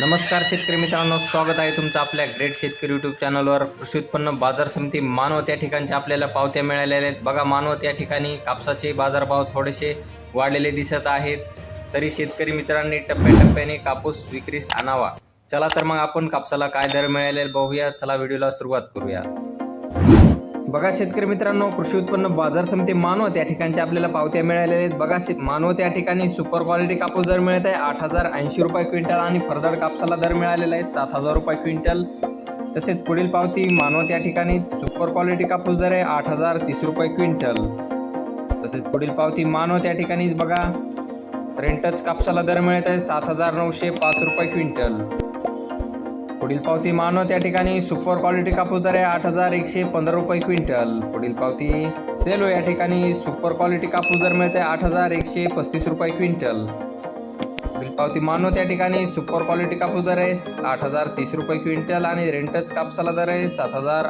नमस्कार शेतकरी मित्रांनो स्वागत आहे तुमचं आपल्या ग्रेट शेतकरी यूट्यूब चॅनलवर कृषी उत्पन्न बाजार समिती मानव त्या ठिकाणच्या आपल्याला पावत्या मिळालेल्या आहेत. बघा मानव त्या ठिकाणी कापसाचे बाजारभाव थोडेसे वाढलेले दिसत आहेत. तरी शेतकरी मित्रांनी टप्प्याटप्प्याने कापूस विक्रीस आणावा. चला तर मग आपण कापसाला काय दर मिळाले बघूया. चला व्हिडिओला सुरुवात करूया. बघा शेतकरी मित्रांनो कृषी उत्पन्न बाजार समिती मानवत या ठिकाणच्या आपल्याला पावत्या मिळालेल्या आहेत. बघा शेत मानवत या ठिकाणी सुपर क्वालिटी कापूस दर मिळत आहे. आठ हजार ऐंशी रुपये क्विंटल आणि फरदड कापसाला दर मिळालेला आहे. सात हजार रुपये क्विंटल. तसेच पुढील पावती मानवत या ठिकाणी सुपर क्वालिटी कापूस दर आहे. आठ हजार तीस रुपये क्विंटल. तसेच पुढील पावती मानवत या ठिकाणी बघा रेंटच कापसाला दर मिळत आहे. सात हजार नऊशे पाच रुपये क्विंटल. पुढील पावती मानव त्या ठिकाणी सुपर क्वालिटी कापूस दर आहे आठ हजार एकशे पंधरा रुपये क्विंटल. पुढील पावती सेलो हो या ठिकाणी सुपर क्वालिटी कापूस दर मिळते आठ हजार एकशे पस्तीस रुपये क्विंटल. पुढील पावती मानव त्या ठिकाणी सुपर क्वालिटी कापूस दर आहे आठ हजार तीस रुपये क्विंटल आणि रेंटच कापसाला दर आहे सात हजार